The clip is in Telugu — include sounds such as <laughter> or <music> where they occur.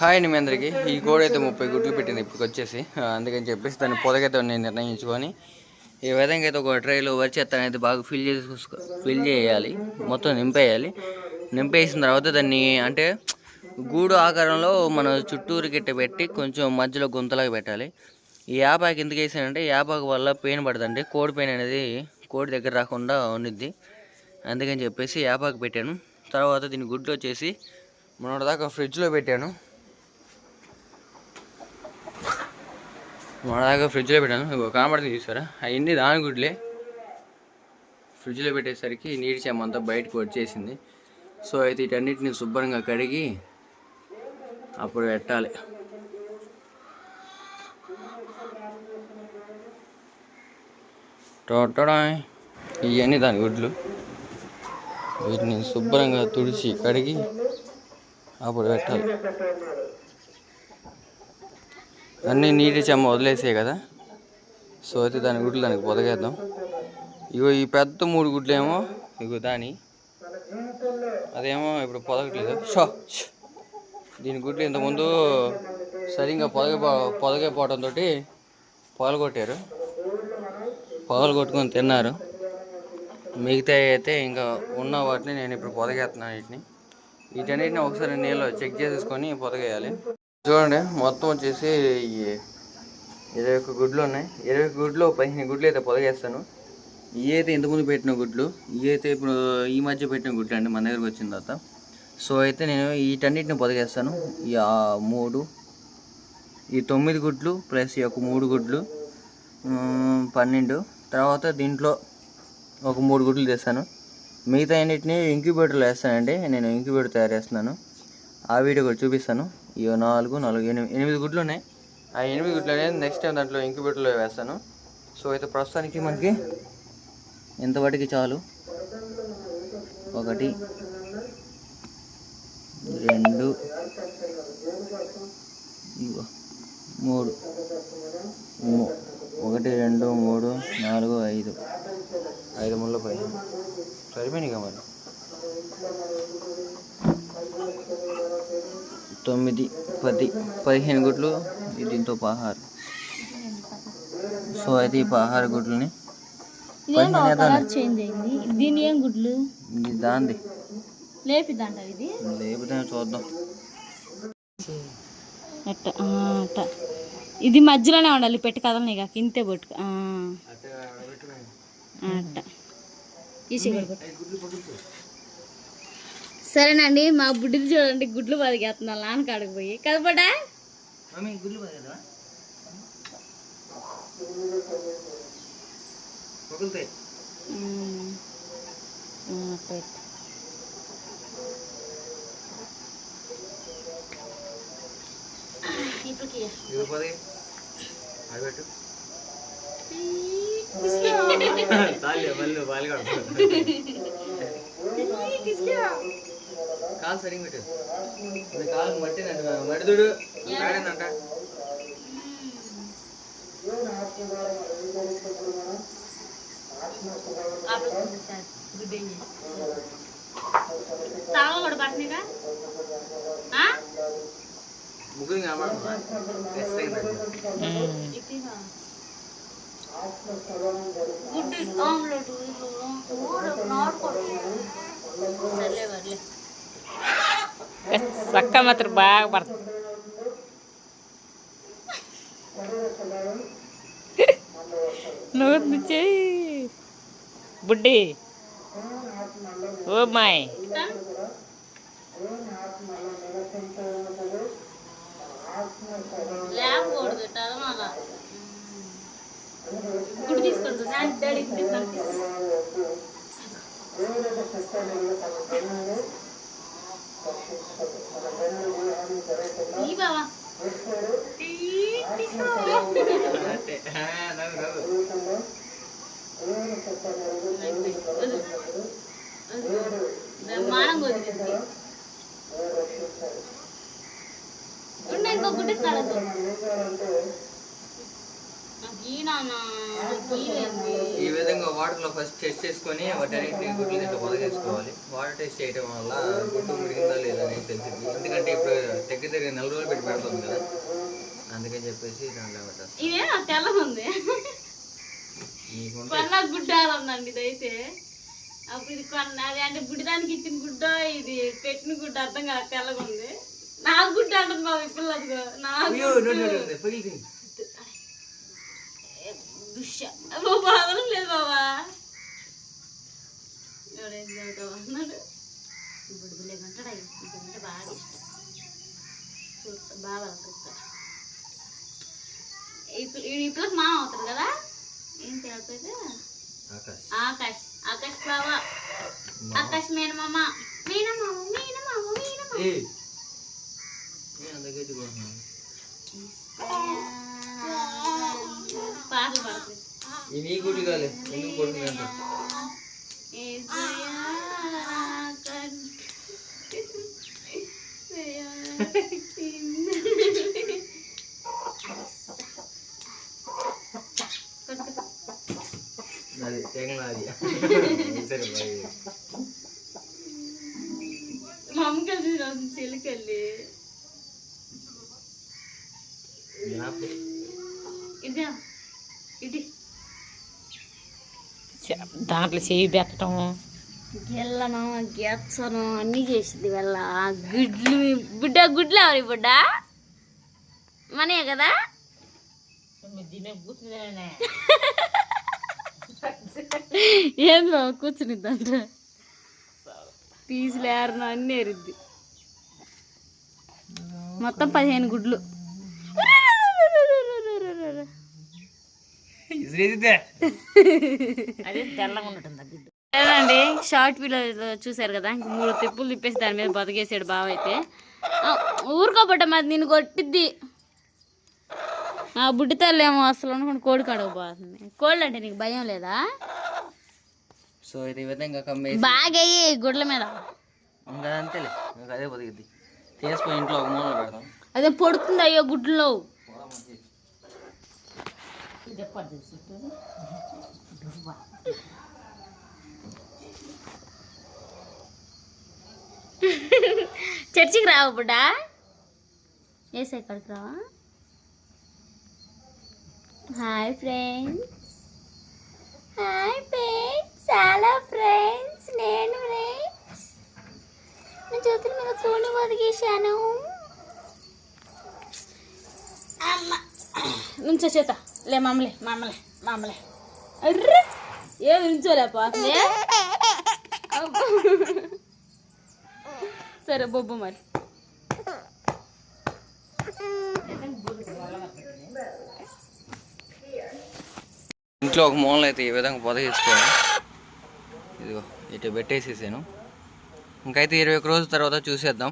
హాయ్ అండి మీ అందరికీ. ఈ కోడి అయితే ముప్పై గుడ్లు పెట్టింది ఇప్పుడు వచ్చేసి. అందుకని చెప్పేసి దాన్ని పొదకైతే నేను నిర్ణయించుకొని ఈ విధంగా అయితే ఒక ట్రైలో వచ్చి అయితే బాగా ఫిల్ చేసి ఫిల్ చేయాలి. మొత్తం నింపేయాలి. నింపేసిన తర్వాత దాన్ని అంటే గూడు ఆకారంలో మన చుట్టూరు గిట్ట పెట్టి కొంచెం మధ్యలో గుంతలాగా పెట్టాలి. ఈ యాపాకు ఎందుకు వేసానంటే యాపాకు వల్ల పెయిన్ పడుతుంది కోడి పెయిన్ అనేది కోడి దగ్గర రాకుండా ఉండిద్ది. అందుకని చెప్పేసి యాపాకు పెట్టాను. తర్వాత దీని గుడ్లు వచ్చేసి మొన్నటి దాకా ఫ్రిడ్జ్లో పెట్టాను. మన ఫ్రిడ్జ్లో పెట్టాను. ఇగో కనబడుతుంది చూసారా? అవన్నీ దాని గుడ్లే. ఫ్రిడ్జ్లో పెట్టేసరికి నీటి చెమ్మ అంతా బయటకు వచ్చేసింది. సో అయితే వీటన్నిటిని శుభ్రంగా కడిగి అప్పుడు పెట్టాలి. టోటడా ఇవన్నీ దాని గుడ్లు. వీటిని శుభ్రంగా తుడిచి కడిగి అప్పుడు పెట్టాలి. అన్నీ నీటి చెమ్మ వదిలేసాయి కదా. సో అయితే దాని గుడ్లు దానికి పొదగేద్దాం. ఇగో ఈ పెద్ద మూడు గుడ్లు ఏమో ఇగో దాని. అదేమో ఇప్పుడు పొదగట్లేదు. షో దీని గుడ్లు ఇంతకుముందు సరిగ్గా పొదగ పొదగపోవడంతో పగలగొట్టారు. పగలగొట్టుకొని తిన్నారు. మిగతా అయితే ఇంకా ఉన్న వాటిని నేను ఇప్పుడు పొదగేస్తున్నాను వీటిని. వీటన్నిటిని ఒకసారి నీళ్ళు చెక్ చేసేసుకొని పొదగేయాలి. చూడండి మొత్తం వచ్చేసి ఈ ఇరవై ఒక్క గుడ్లు ఉన్నాయి. ఇరవై ఒక్క గుడ్లు పదిహేను గుడ్లు అయితే పొదగేస్తాను. ఇవి అయితే ఇంతకుముందు పెట్టిన గుడ్లు ఇవి అయితే ఇప్పుడు ఈ మధ్య పెట్టిన గుడ్లు అండి మన దగ్గరకు వచ్చిన తర్వాత. సో అయితే నేను వీటన్నిటిని పొదగేస్తాను. ఈ మూడు ఈ తొమ్మిది గుడ్లు ప్లస్ ఈ యొక్క మూడు గుడ్లు పన్నెండు. తర్వాత దీంట్లో ఒక మూడు గుడ్లు తెస్తాను. మిగతా అన్నిటిని ఇంక్యుబేటర్లో వేస్తానండి. నేను ఇంక్యుబేటర్ తయారు చేస్తున్నాను. ఆ వీడియో కూడా చూపిస్తాను. ఇవి నాలుగు నాలుగు ఎనిమిది ఎనిమిది గుడ్లు ఉన్నాయి. ఆ ఎనిమిది గుడ్లు అనేది నెక్స్ట్ టైం దాంట్లో ఇంక్యుబేటర్లో వేస్తాను. సో అయితే ప్రస్తుతానికి మనకి ఎంతవాటికి చాలు? ఒకటి రెండు మూడు ఒకటి రెండు మూడు నాలుగు ఐదు. ఐదు ముళ్ళ పై సరిపోయినాయి కదా మరి? తొమ్మిది పది పదిహేను గుడ్లు ఇది దీంతో పదహారు. సో అయితే ఈ పదహారు అయింది. దీని ఏం గుడ్లు? ఇది దాంది. ఇది? లేకపోతే చూద్దాం. అట్ట అట్ట. ఇది మధ్యలోనే ఉండాలి పెట్టి కదలని ఇక ఇంతే పట్టుకు ఆ, అట్ట పెట్టు. సరేనండి మా బుడ్డిది చూడండి గుడ్లు బతికేస్తున్నాను నాన్న కాడికి పోయి. కదపడా మమ్మీ గుడ్లు పడేదా పగులుతాయి ఉమ్. ఆ, పెట్టు. ఇప్పటికి ఇది పది అది పెట్టు తాలే మళ్ళీ బాలిగాడు కాలు సరిగ్గా పెట్టు ఇది కాలు మట్టి మడిదుడు రక్క మాత్రం బాగా పడుతుంది నువ్వు చెయ్యి బుడ్డి ఓ మాయ్ లేకూడదు టదమాల డాడీ గుడ్డు కనిపిస్తుంది ఈ బావా మానం కుదిరింది ఉండే విధంగా వాటర్లో ఫస్ట్ టెస్ట్ చేసుకొని వాటన్నిటిని గుడ్లు ఇట్లా పొదగేసుకోవాలి వాటర్ టెస్ట్ చేయడం వల్ల గుడ్డు మురిగిందా లేదా అనేది తెలిసింది. ఎందుకంటే ఇప్పుడు దగ్గర దగ్గర నెల రోజులు పెట్టి పెడుతుంది కదా. అందుకని చెప్పేసి దాంట్లో పెట్టాలి ఇదే తెల్లగా ఉంది. కొన్న గుడ్డ ఇదైతే. అప్పుడు ఇది కొన్న అది అంటే గుడ్డదానికి ఇచ్చిన గుడ్డ ఇది పెట్టిన గుడ్డ అర్థం కాదు తెల్లగా ఉంది నా గుడ్డ అంటుంది బాబు ఈ పిల్ల అదిగో నా అయ్యో నోటి నోటి పగిలింది దుష్య బాబా అదనం లేదు బాబా ఎవడేం చదువుతావు అన్నాడు ఇప్పుడు లేకుంటాడు అయ్యి ఇదంటే బాగా ఇష్టం చూస్తా బాగా చూస్తా ఇప్పుడు ఈ పిల్లకి మామ అవుతాడు కదా ఏం తేలిపోతే ఆకాశ్ ఆకాష్ ఆకాష్ బాబా ఆకాష్ మేనమామ మీనమామ మీనమామ మీనమామ ఏ నేను అంత గట్టి నీ గుడి కాలే ఎందుకు కొడుతుందంట అది సరే బాయ్ రోజు చిలుకెళ్ళి. ఇదే ఇది దాంట్లో చేయి పెట్టడం గెల్లను గెచ్చను అన్నీ చేసింది వెళ్ళ. గుడ్లు బుడ్డ గుడ్లు ఎవరి బుడ్డ? మనే కదా? ఏం బాబు కూర్చునిద్దంట పీసులు ఏరను అన్నీ ఎరిద్ది మొత్తం పదిహేను గుడ్లు అదే తెల్లగా ఉంటుంది ఆ గుడ్డు అదేనండి షార్ట్ వీడియో చూసారు కదా ఇంక మూడు తిప్పులు తిప్పేసి దాని మీద బతికేసాడు బావ అయితే. ఊరుకోబట్ట మరి నిన్ను కొట్టిద్ది. ఆ బుడ్డి తల్లేమో అసలు అనుకుని కోడి కడగబోతుంది కోళ్ళు అంటే నీకు భయం లేదా? సో ఇది విధంగా బాగా అయ్యి గుడ్ల మీద. అంతేలే అదే బతికిద్ది. తీసుకుని ఇంట్లో ఒక మూల పెడతాం. అదే పొడుతుంది అయ్యో <laughs> చర్చికి రావు బుడ్డా? ఏసై ఇక్కడికి రావా? హాయ్ ఫ్రెండ్స్ హాయ్ ఫ్రెండ్స్ చాలా ఫ్రెండ్స్ నేను ఫ్రెండ్స్ నా చేతుల మీద కోడి బతికేశాను అమ్మ. <clears throat> నుంచో చేత. లే మమ్మలే మామలే మామలే. అర్రే ఏది నుంచోలే సరే బొబ్బు మరి. ఇంట్లో ఒక మూలన అయితే ఈ విధంగా పొద ఇదిగో ఇటు పెట్టేసేసాను. ఇంకైతే ఇరవై ఒక రోజుల తర్వాత చూసేద్దాం.